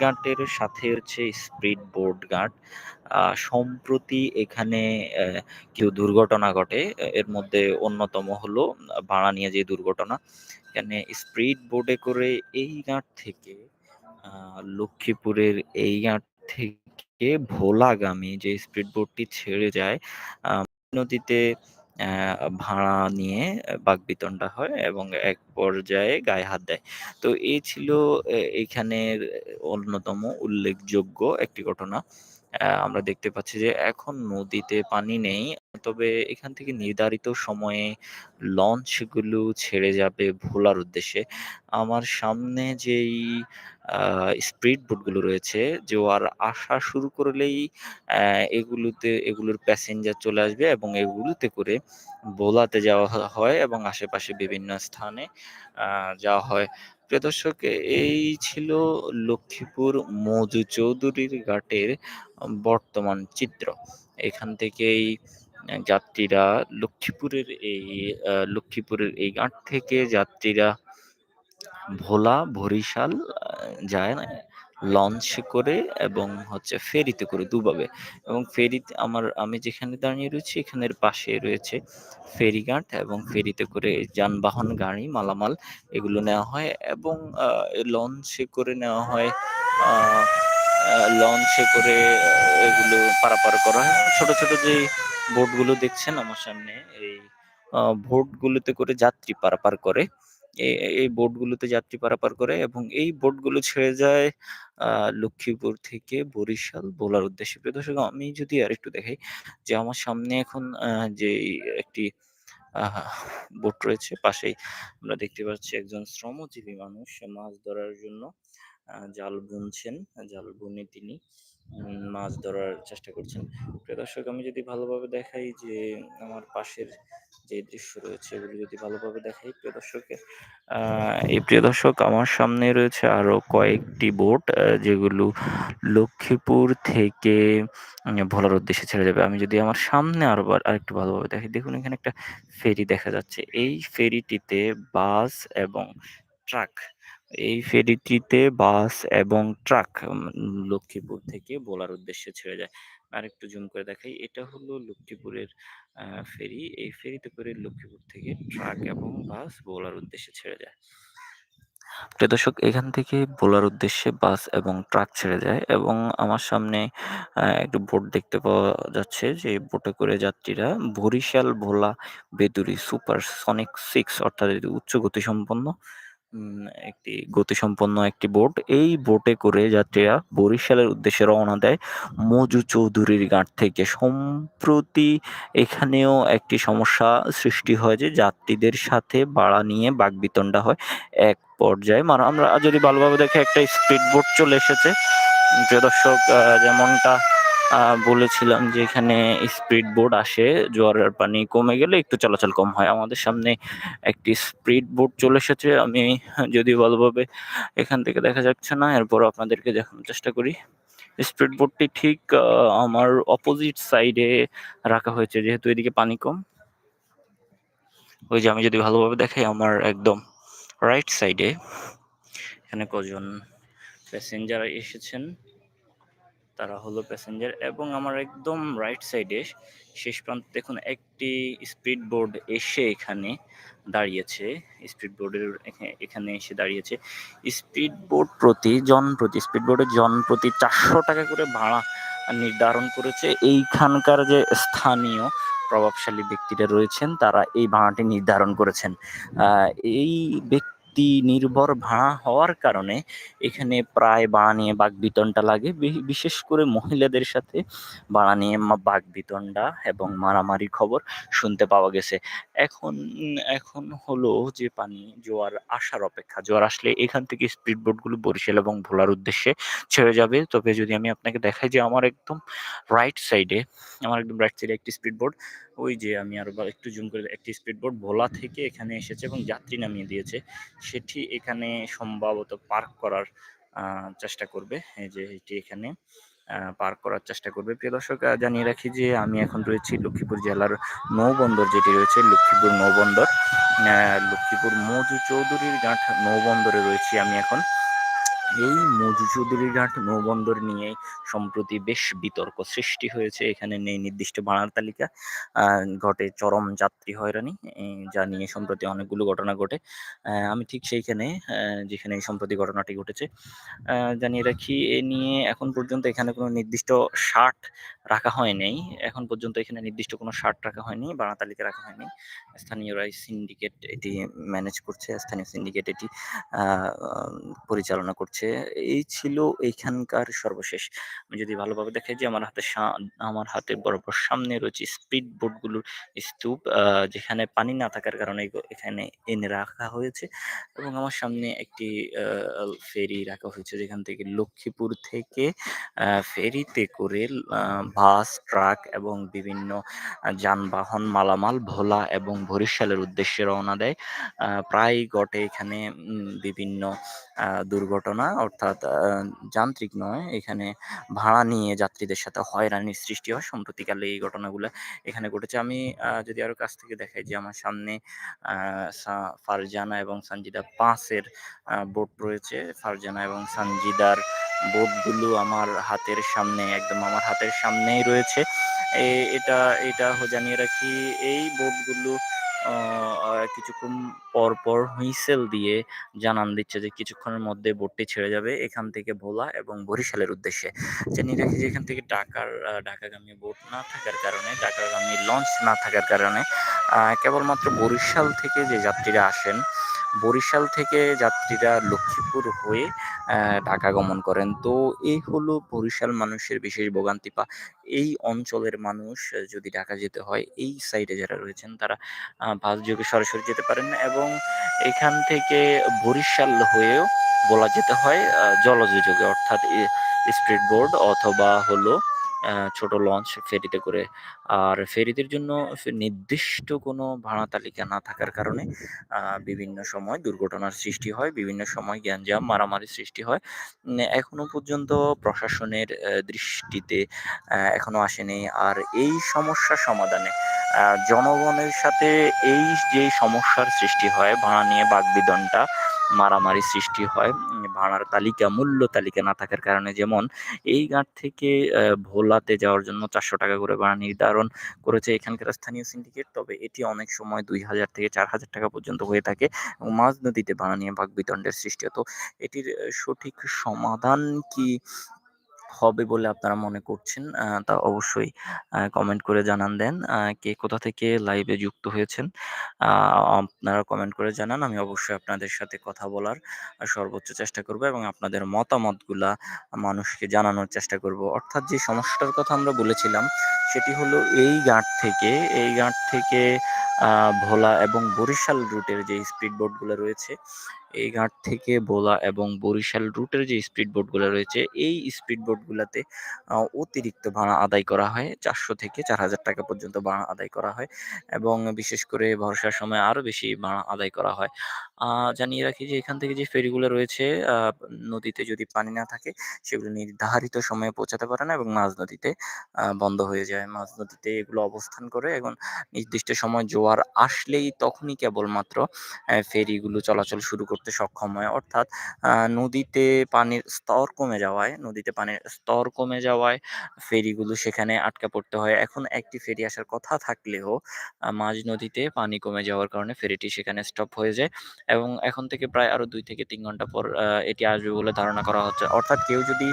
ঘাটের সাথে হচ্ছে বোট ঘাট আহ, সম্প্রতি এখানে কেউ দুর্ঘটনা ঘটে এর মধ্যে অন্যতম হলো ভাড়া নিয়ে যে দুর্ঘটনা। এখানে স্পিড বোর্ডে করে এই ঘাট থেকে লক্ষ্মীপুরের এই ঘাট থেকে ভোলাগামী যে স্পিড বোর্ডটি ছেড়ে যায় নদীতে ভাড়া নিয়ে বাকবিতণ্ডা হয় এবং এক পর্যায়ে গায়ে হাত দেয়। তো এই ছিল এখানের অন্যতম উল্লেখযোগ্য একটি ঘটনা। আমরা দেখতে পাচ্ছি যে এখন নদীতে পানি নেই তবে এখান থেকে নির্ধারিত সময়ে লঞ্চগুলো ছেড়ে যাবে ভোলার উদ্দেশ্যে। আমার সামনে যেই স্পিড বোটগুলো রয়েছে জোয়ার আসা শুরু করলেই এগুলোতে, এগুলোর প্যাসেঞ্জার চলে আসবে এবং এগুলোতে করে ভোলাতে যাওয়া হয় এবং আশেপাশে বিভিন্ন স্থানে যাওয়া হয়। প্রিয় দর্শক, এই ছিল লক্ষ্মীপুর মধু চৌধুরীর ঘাটের বর্তমান চিত্র। এখান থেকেই যাত্রীরা লক্ষ্মীপুরের এই লক্ষ্মীপুরের এই ঘাট থেকে যাত্রীরা ভোলা, বরিশাল যায় না, লঞ্চ করে এবং হচ্ছে ফেরিতে করে দুভাবে। এবং ফেরিতে আমার, আমি যেখানে দাঁড়িয়ে রয়েছি এখানের পাশে রয়েছে ফেরিঘাট এবং ফেরিতে করে যানবাহন, গাড়ি, মালামাল এগুলো নেওয়া হয় এবং লঞ্চে করে নেওয়া হয় লঞ্চে করে এগুলো পারাপার করা হয়। ছোট ছোট যে বোটগুলো দেখছেন আমার সামনে, এই বোটগুলোতে করে যাত্রী পারাপার করে। এই বোটগুলোতে যাত্রী পারাপার করে এবং এই বোটগুলো ছেড়ে যায় লক্ষ্মীপুর থেকে বরিশাল ভোলার উদ্দেশ্যে। প্রিয় দর্শক, আমি যদি আর একটু দেখাই যে আমার সামনে এখন যে একটি বোট রয়েছে, পাশেই আমরা দেখতে পাচ্ছি একজন শ্রমজীবী মানুষ মাছ ধরার জন্য। জাল বুনছেন, জাল বুনে তিনি মাছ ধরার চেষ্টা করছেন। প্রিয় দর্শক, আমি যদি ভালোভাবে দেখাই যে আমার পাশের যে দৃশ্য রয়েছে, এগুলো যদি ভালোভাবে দেখাই, প্রিয় দর্শকে এই প্রিয় দর্শক, আমার সামনে রয়েছে আরও কয়েকটি বোট যেগুলো লক্ষ্মীপুর থেকে ভোলার উদ্দেশ্যে ছেড়ে যাবে। আমি যদি আমার সামনে আরবার আরেকটু ভালোভাবে দেখি দেখুন এখানে একটা ফেরি দেখা যাচ্ছে। এই ফেরিটিতে বাস এবং ট্রাক এই ফেরিটিতে বাস এবং ট্রাক লক্ষ্মীপুর থেকে ভোলার উদ্দেশ্যে ছেড়ে যায়। আর একটু জুম করে দেখাই, এটা হলো লক্ষ্মীপুরের ফেরি। এই ফেরিতে করে লক্ষ্মীপুর থেকে ট্রাক এবং বাস ভোলার উদ্দেশ্যে ছেড়ে যায়। প্রিয় দর্শক, এখান থেকে ভোলার উদ্দেশ্যে বাস এবং ট্রাক ছেড়ে যায় এবং আমার সামনে একটু বোট দেখতে পাওয়া যাচ্ছে যে বোটে করে যাত্রীরা বরিশাল ভোলা বেদুরি সুপার সনিক সিক্স অর্থাৎ উচ্চ গতিসম্পন্ন একটি গতিসম্পন্ন একটি বোট। এই বোটে করে যাত্রীরা বরিশালের উদ্দেশ্যে রওনা দেয় মজু চৌধুরীর ঘাট থেকে। সম্প্রতি এখানেও একটি সমস্যা সৃষ্টি হয় যে যাত্রীদের সাথে ভাড়া নিয়ে বাগবিতণ্ডা হয় এক পর্যায়ে। মানে আমরা যদি ভালোভাবে দেখে একটা স্পিড বোট চলে এসেছে। প্রিয় দর্শক যেমনটা বলেছিলাম যে এখানে স্পিড বোট আসে, জোয়ারের পানি কমে গেলে একটু চলাচল কম হয়। আমাদের সামনে একটি স্পিড বোট চলে এসেছে। আমি যদি ভালোভাবে এখান থেকে দেখা যাচ্ছে না এরপর আপনাদেরকে দেখানোর চেষ্টা করি। স্পিড বোটটি ঠিক আমার অপোজিট সাইডে রাখা হয়েছে, যেহেতু এদিকে পানি কম। ওই যে আমি যদি ভালোভাবে দেখাই, আমার একদম রাইট সাইডে এখানে কজন প্যাসেঞ্জার এসেছেন। তারা হলো প্যাসেঞ্জার এবং আমার একদম রাইট সাইডে শেষ প্রান্তে, দেখুন একটি স্পিড বোর্ড এসে এখানে দাঁড়িয়েছে স্পিড বোর্ডের এখানে এসে দাঁড়িয়েছে। স্পিড বোর্ড প্রতি, জন প্রতি স্পিড বোর্ডের জন প্রতি চারশো টাকা করে ভাড়া নির্ধারণ করেছে। এইখানকার যে স্থানীয় প্রভাবশালী ব্যক্তিরা রয়েছেন, তারা এই ভাড়াটি নির্ধারণ করেছেন। এই ব্যক্তি নির্ভর ভাড়া হওয়ার কারণে এখানে প্রায় ভাড়া নিয়ে বাগবিতণ্ডা লাগে। বিশেষ করে মহিলাদের সাথে ভাড়া নিয়ে বাগবিতণ্ডা এবং মারামারি খবর শুনতে পাওয়া গেছে। এখন এখন হলো যে পানি, জোয়ার আসার অপেক্ষা। জোয়ার আসলে এখান থেকে স্পিড বোটগুলো বরিশাল এবং ভোলার উদ্দেশ্যে ছেড়ে যাবে। তবে যদি আমি আপনাকে দেখাই যে আমার একদম রাইট সাইডে আমার একদম রাইট সাইডে একটি স্পিড বোট ওই যে আমি আরও একটু জুম করে একটি স্পিড বোট ভোলা থেকে এখানে এসেছে এবং যাত্রী নামিয়ে দিয়েছে। সেটি এখানে সম্ভবত পার্ক করার চেষ্টা করবে। যে এটি এখানে পার্ক করার চেষ্টা করবে। প্রিয় দর্শক জানিয়ে রাখি যে আমি এখন রয়েছি লক্ষ্মীপুর জেলার নৌবন্দর যেটি রয়েছে, লক্ষ্মীপুর নৌবন্দর। লক্ষ্মীপুর মধু চৌধুরীর ঘাট নৌবন্দরে রয়েছি আমি এখন। এই মধুচৌধুরীঘাট নৌবন্দর নিয়ে সম্প্রতি বেশ বিতর্ক সৃষ্টি হয়েছে। এখানে নেই নির্দিষ্ট ভাড়ার তালিকা ঘটে চরম যাত্রী হয়রানি যা নিয়ে সম্প্রতি অনেকগুলো ঘটনা ঘটে। আমি ঠিক সেইখানে যেখানে সম্প্রতি ঘটনাটি ঘটেছে। জানিয়ে রাখি, এ নিয়ে এখন পর্যন্ত এখানে কোনো নির্দিষ্ট শার্ট রাখা হয়নি এখন পর্যন্ত এখানে নির্দিষ্ট কোনো শার্ট রাখা হয়নি, ভাড়া তালিকা রাখা হয়নি। স্থানীয়রাই সিন্ডিকেট এটি ম্যানেজ করছে, স্থানীয় সিন্ডিকেট এটি পরিচালনা করছে। এই ছিল এইখানকার সর্বশেষ। আমি যদি ভালোভাবে দেখাই যে আমার হাতে আমার হাতে বরাবর সামনে রয়েছে স্পিড বোটগুলোর স্তূপ যেখানে পানি না থাকার কারণে এখানে এনে রাখা হয়েছে এবং আমার সামনে একটি ফেরি রাখা হয়েছে যেখান থেকে লক্ষ্মীপুর থেকে ফেরিতে করে বাস ট্রাক এবং বিভিন্ন যানবাহন মালামাল ভোলা এবং বরিশালের উদ্দেশ্যে রওনা দেয়। প্রায় ঘটে এখানে বিভিন্ন আহ, দুর্ঘটনা অর্থাৎ যান্ত্রিক নয়, এখানে ভাড়া নিয়ে যাত্রীদের সাথে হয়রানির সৃষ্টি হয়। সম্প্রতিকালে এই ঘটনাগুলো এখানে ঘটেছে। আমি যদি আরও কাছ থেকে দেখাই যে আমার সামনে ফারজানা এবং সঞ্জিদা পাঁচের বোট রয়েছে। ফারজানা এবং সঞ্জিদার বোটগুলো আমার হাতের সামনে, একদম আমার হাতের সামনেই রয়েছে। এটা এটা জানিয়ে রাখি, এই বোটগুলো কিছুক্ষণ পর পর হুইসেল দিয়ে জানান দিচ্ছে যে, কিছুক্ষণের মধ্যে বোটটি ছেড়ে যাবে এখান থেকে ভোলা এবং বরিশালের উদ্দেশ্যে। জানিয়ে রাখি যে এখান থেকে ঢাকার ঢাকাগামী বোট না থাকার কারণে, ঢাকাগামী লঞ্চ না থাকার কারণে। কেবলমাত্র বরিশাল থেকে যে যাত্রীরা আসেন বরিশাল থেকে যাত্রীরা লক্ষ্মীপুর হয়ে ঢাকা গমন করেন। তো এই হলো বরিশাল মানুষের বিশেষ ভোগান্তি বা এই অঞ্চলের মানুষ যদি ঢাকা যেতে হয় এই সাইডে যারা রয়েছেন তারা বাস যোগে সরাসরি যেতে পারেন এবং এখান থেকে বরিশাল হয়েও বলা যেতে হয় আহ, জলজ যোগে অর্থাৎ স্পিড বোর্ড অথবা হলো ছোট লঞ্চ ফেরিতে করে। আর ফেরিদের জন্য নির্দিষ্ট কোনো ভাড়া তালিকা না থাকার কারণে বিভিন্ন সময় দুর্ঘটনার সৃষ্টি হয়, বিভিন্ন সময় গ্যাঞ্জাম, মারামারির সৃষ্টি হয়। এখনও পর্যন্ত প্রশাসনের দৃষ্টিতে এখনও আসেনি। আর এই সমস্যা সমাধানে জনগণের সাথে এই যে সমস্যার সৃষ্টি হয়, ভাড়া নিয়ে বাগবিতণ্ডা মারামারি সৃষ্টি হয়। ভাড়ার তালিকা, মূল্য তালিকা না থাকার কারণে যেমন এই ঘাট থেকে ভোলাতে যাওয়ার জন্য চারশো টাকা করে ভাড়া নির্ধারণ করেছে এখানকার স্থানীয় সিন্ডিকেট তবে এটি অনেক সময় দুই হাজার থেকে চার হাজার টাকা পর্যন্ত হয়ে থাকে এবং মাঝ নদীতে ভাড়া নিয়ে বাঘ বিতণ্ডের সৃষ্টি হতো এটির সঠিক সমাধান কি? হবে বলে আপনারা মনে করছেন তা অবশ্যই কমেন্ট করে জানান দেন কে কোথা থেকে লাইভে যুক্ত হয়েছেন আপনারা কমেন্ট করে জানান, আমি অবশ্যই আপনাদের সাথে কথা বলার সর্বোচ্চ চেষ্টা করব এবং আপনাদের মতামতগুলা মানুষকে জানানোর চেষ্টা করব। অর্থাৎ যে সমস্যাটার কথা আমরা বলেছিলাম, সেটি হলো এই ঘাট থেকে, এই ঘাট থেকে ভোলা এবং বরিশাল রুটের যে স্পিড বোটগুলো রয়েছে, এই ঘাট থেকে ভোলা এবং বরিশাল রুটের যে স্পিড বোটগুলো রয়েছে, এই স্পিড বোটগুলোতে অতিরিক্ত ভাড়া আদায় করা হয়। চারশো থেকে চার হাজার টাকা পর্যন্ত ভাড়া আদায় করা হয় এবং বিশেষ করে ভরসার সময় আরও বেশি ভাড়া আদায় করা হয়। জানিয়ে রাখি যে এখান থেকে যে ফেরিগুলো রয়েছে নদীতে যদি পানি না থাকে, সেগুলো নির্ধারিত সময়ে পৌঁছাতে পারে না এবং মাঝ নদীতে বন্ধ হয়ে যায়। মাঝ নদীতে এগুলো অবস্থান করে এবং নির্দিষ্ট সময় জোয়ার আসলেই তখনই কেবলমাত্র ফেরিগুলো চলাচল শুরু করতে সক্ষম হয়। অর্থাৎ নদীতে পানির স্তর কমে যাওয়ায়, নদীতে পানির স্তর কমে যাওয়ায় ফেরিগুলো সেখানে আটকা পড়তে হয়। এখন একটি ফেরি আসার কথা থাকলেও মাঝ নদীতে পানি কমে যাওয়ার কারণে ফেরিটি সেখানে স্টপ হয়ে যায় এবং এখন থেকে প্রায় আরও দুই থেকে তিন ঘণ্টা পর এটি আসবে বলে ধারণা করা হচ্ছে। অর্থাৎ কেউ যদি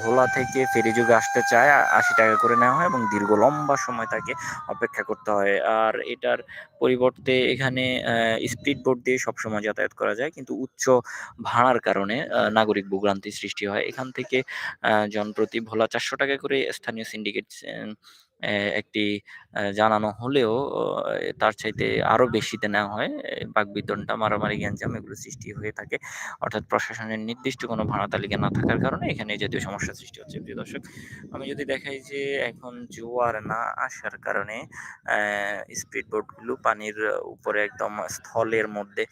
ভোলা থেকে ফেরি যুগে আসতে চায় আশি টাকা করে নেওয়া হয় এবং দীর্ঘ লম্বা সময় তাকে অপেক্ষা করতে হয়। আর এটার পরিবর্তে এখানে স্পিড বোট দিয়ে সবসময় যাতায়াত করা যায়। কিন্তু উচ্চ ভাড়ার কারণে নাগরিক ভোগান্তি সৃষ্টি হয়। এখান থেকে জনপ্রতি ভোলা চারশো টাকা করে স্থানীয় সিন্ডিকেট একটি জানানো হলেও তার চাইতে আরও বেশিতে নেওয়া হয়। বাকবিতণ্ডা, মারামারি, গ্যাঞ্জাম এগুলো সৃষ্টি হয়ে থাকে। অর্থাৎ প্রশাসনের নির্দিষ্ট কোনো ভাড়া তালিকা না থাকার কারণে এখানে জাতীয় সমস্যা সৃষ্টি হচ্ছে। প্রিয় দর্শক, আমি যদি দেখাই যে এখন জোয়ার না আসার কারণে স্পিড বোটগুলো পানির উপরে একদম স্থলের মধ্যে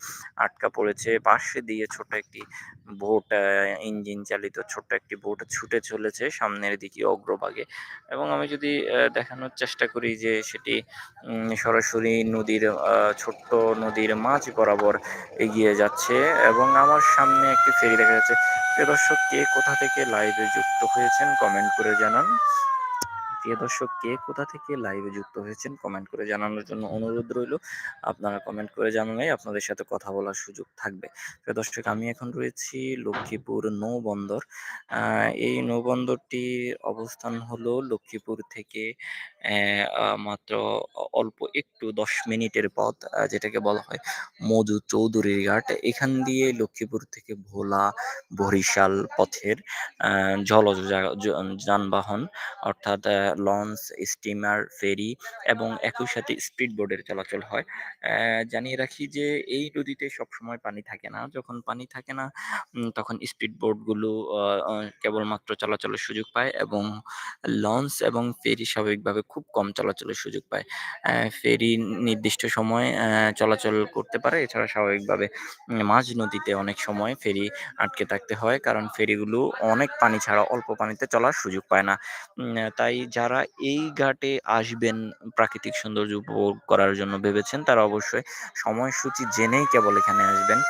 আটকা পড়েছে। পাশে দিয়ে ছোট একটি বোট ইঞ্জিন চালিত ছোট্ট একটি বোট ছুটে চলেছে সামনের দিকে অগ্রভাগে। এবং আমি যদি দেখানোর চেষ্টা করি যে সেটি সরাসরি নদীর ছোট্ট নদীর মাঝ বরাবর এগিয়ে যাচ্ছে এবং আমার সামনে একটি ফেরি দেখা যাচ্ছে। প্রিয় দর্শক, কে কোথা থেকে লাইভে যুক্ত হয়েছেন কমেন্ট করে জানান। প্রিয় দর্শক, কে কোথা থেকে লাইভে যুক্ত হয়েছেন কমেন্ট করে জানানোর জন্য অনুরোধ রইল। আপনারা কমেন্ট করে জানালে আপনাদের সাথে কথা বলার সুযোগ থাকবে। প্রিয় দর্শক, আমি এখন রয়েছি লক্ষ্মীপুর নৌবন্দর। এই নৌবন্দরটির অবস্থান হলো লক্ষ্মীপুর থেকে মাত্র অল্প একটু দশ মিনিটের পথ যেটাকে বলা হয় মধু চৌধুরীর ঘাট। এখান দিয়ে লক্ষ্মীপুর থেকে ভোলা, বরিশাল পথের জলজ যানবাহন, অর্থাৎ লঞ্চ স্টিমার ফেরি এবং একই সাথে স্পিড বোটের চলাচল হয়। জানিয়ে রাখি যে এই নদীতে সবসময় পানি থাকে না। যখন পানি থাকে না তখন স্পিড আহ, কেবলমাত্র চলাচলের সুযোগ পায় এবং লঞ্চ এবং ফেরি স্বাভাবিকভাবে খুব কম চলাচলের সুযোগ পায়। ফেরি নির্দিষ্ট সময় চলাচল করতে পারে। এছাড়া স্বাভাবিকভাবে মাঝ নদীতে অনেক সময় ফেরি আটকে থাকতে হয় কারণ ফেরিগুলো অনেক পানি ছাড়া অল্প পানিতে চলার সুযোগ পায় না। তাই তাই যারা এই ঘাটে আসবেন প্রাকৃতিক সৌন্দর্য উপভোগ করার জন্য ভেবেছেন, তারা অবশ্যই সময়সূচি জেনেই কেবল এখানে আসবেন।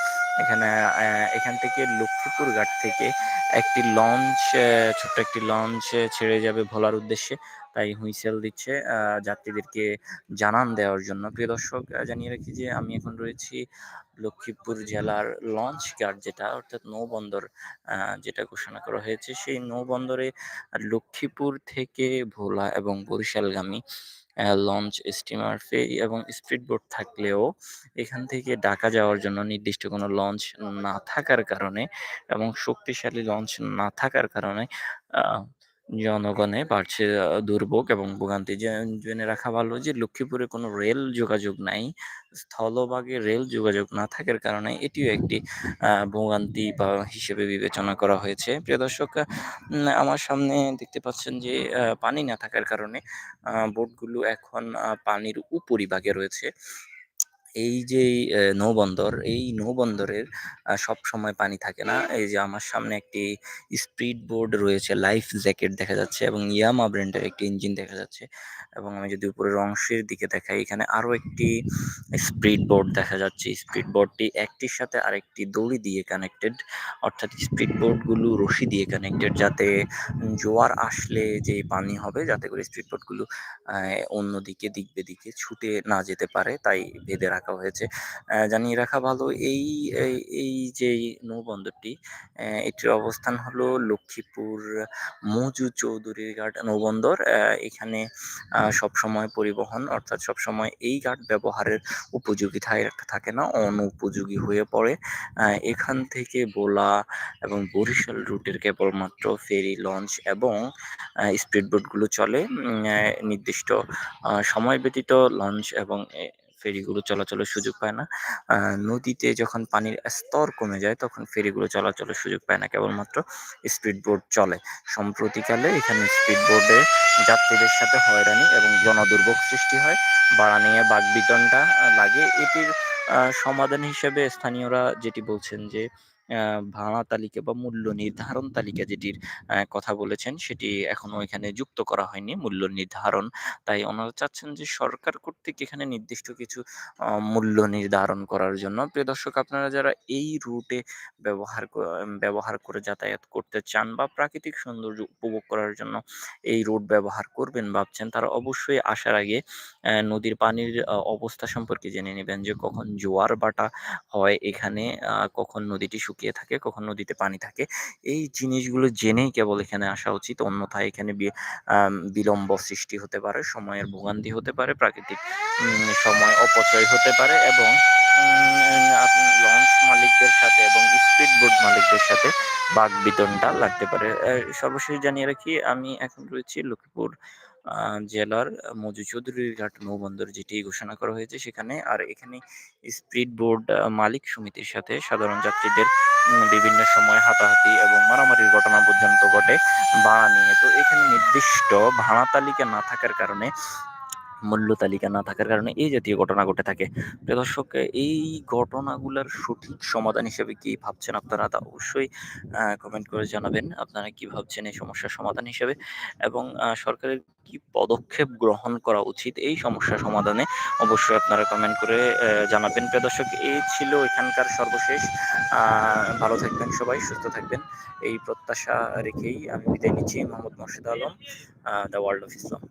এখানে এখান থেকে লক্ষ্মীপুর ঘাট থেকে একটি লঞ্চ ছোট্ট একটি লঞ্চ ছেড়ে যাবে ভোলার উদ্দেশ্যে। তাই হুইসেল দিচ্ছে যাত্রীদেরকে জানান দেওয়ার জন্য। প্রিয় দর্শক জানিয়ে রাখি যে আমি এখন রয়েছি লক্ষ্মীপুর জেলার লঞ্চ গার্ড যেটা, অর্থাৎ নৌবন্দর যেটা ঘোষণা করা হয়েছে। সেই নৌবন্দরে লক্ষ্মীপুর থেকে ভোলা এবং বরিশালগামী লঞ্চ স্টিমার ফেরি এবং স্পিড বোট থাকলেও এখান থেকে ঢাকা যাওয়ার জন্য নির্দিষ্ট কোনো লঞ্চ না থাকার কারণে এবং শক্তিশালী লঞ্চ না থাকার কারণে জনগণে বাড়ছে দুর্ভোগ এবং ভোগান্তি। জেনে রাখা ভালো যে লক্ষ্মীপুরে কোনো রেল যোগাযোগ নাই। স্থলভাগে রেল যোগাযোগ না থাকার কারণে এটিও একটি ভোগান্তি বা হিসেবে বিবেচনা করা হয়েছে। প্রিয় দর্শক আমার সামনে দেখতে পাচ্ছেন যে পানি না থাকার কারণে বোটগুলো এখন পানির উপরিভাগে রয়েছে। এই যে নৌবন্দর, এই নৌবন্দরের সব সময় পানি থাকে না। এই যে আমার সামনে একটি স্পিড বোর্ড রয়েছে, লাইফ জ্যাকেট দেখা যাচ্ছে এবং ইয়ামা ব্র্যান্ডের একটি ইঞ্জিন দেখা যাচ্ছে। এবং আমি যদি উপরের অংশের দিকে দেখাই, এখানে আরও একটি স্পিড বোর্ড দেখা যাচ্ছে। স্পিড বোর্ডটি একটির সাথে আরেকটি দড়ি দিয়ে কানেক্টেড অর্থাৎ স্পিড বোর্ডগুলো রশি দিয়ে কানেক্টেড যাতে জোয়ার আসলে যে পানি হবে, যাতে করে স্পিড বোর্ডগুলো অন্যদিকে দিক বেদিকে ছুটে না যেতে পারে, তাই বেঁধে রাখা হয়েছে। জানিয়ে রাখা ভালো, এই, এই- যে নৌবন্দরটি এটির অবস্থান হলো লক্ষ্মীপুর মজু চৌধুরীর ঘাট নৌবন্দর। এখানে সবসময় পরিবহন, অর্থাৎ সবসময় এই গার্ড ব্যবহারের উপযোগী থাকে না, অনুপযোগী হয়ে পড়ে। এখান থেকে বোলা এবং বরিশাল রুটের কেবলমাত্র ফেরি লঞ্চ এবং স্পিড বোটগুলো চলে। নির্দিষ্ট সময় ব্যতীত লঞ্চ এবং ফেরিগুলো চলাচলের সুযোগ পায় না। নদীতে যখন পানির স্তর কমে যায় তখন ফেরিগুলো চলাচলের সুযোগ পায় না। কেবলমাত্র স্পিড বোর্ড চলে। সম্প্রতিকালে এখানে স্পিড বোর্ডে যাত্রীদের সাথে হয়রানি এবং জনদুর্ভোগ সৃষ্টি হয়। বাড়া নিয়ে বাগবিতণ্ডা আহ, লাগে। এটির সমাধান হিসেবে স্থানীয়রা যেটি বলছেন যে ভাড়া তালিকা বা মূল্য নির্ধারণ তালিকা যেটির কথা বলেছেন, সেটি এখনও এখানে যুক্ত করা হয়নি, মূল্য নির্ধারণ। তাই ওনারা চাচ্ছেন যে সরকার কর্তৃক এখানে নির্দিষ্ট কিছু মূল্য নির্ধারণ করার জন্য। প্রিয় দর্শক, আপনারা যারা এই রুটে ব্যবহার ব্যবহার করে যাতায়াত করতে চান বা প্রাকৃতিক সৌন্দর্য উপভোগ করার জন্য এই রুট ব্যবহার করবেন ভাবছেন, তারা অবশ্যই আসার আগে নদীর পানির অবস্থা সম্পর্কে জেনে নেবেন যে কখন জোয়ার বাটা হয় এখানে কখন নদীটি শুকিয়ে থাকে, কখন নদীতে পানি থাকে। এই জিনিসগুলো জেনেই কেবল এখানে আসা উচিত, অন্যথায় এখানে বিলম্ব সৃষ্টি হতে পারে, সময়ের ভোগান্তি হতে পারে, প্রাকৃতিক সময় অপচয় হতে পারে এবং লঞ্চ মালিকদের সাথে এবং স্পিড বোট মালিকদের সাথে বাঘ বিতণ্ডা লাগতে পারে। সর্বশেষ জানিয়ে রাখি, আমি এখন রয়েছি লক্ষ্মীপুর জেলার মজু চৌধুরীর ঘাট নৌবন্দর যেটি ঘোষণা করা হয়েছে সেখানে। আর এখানে স্পিড বোর্ড মালিক সমিতির সাথে সাধারণ যাত্রীদের বিভিন্ন সময় হাতাহাতি এবং মারামারির ঘটনা পর্যন্ত ঘটে ভাড়া নিয়ে। তো এখানে নির্দিষ্ট ভাড়া তালিকা না থাকার কারণে মূল্য তালিকা না থাকার কারণে এই জাতীয় ঘটনা ঘটে থাকে। প্রিয় দর্শক এই ঘটনাগুলার সঠিক সমাধান হিসেবে কি ভাবছেন আপনারা তা অবশ্যই কমেন্ট করে জানাবেন। আপনারা কি ভাবছেন এই সমস্যার সমাধান হিসেবে এবং সরকারের কি পদক্ষেপ গ্রহণ করা উচিত এই সমস্যা সমাধানে অবশ্যই আপনারা কমেন্ট করে জানাবেন। প্রিয় দর্শক এই ছিল এখানকার সর্বশেষ। ভালো থাকবেন সবাই, সুস্থ থাকবেন। এই প্রত্যাশা রেখেই আমি বিদায় নিচ্ছি। Mohammad Morshed Alam, the world of Islam.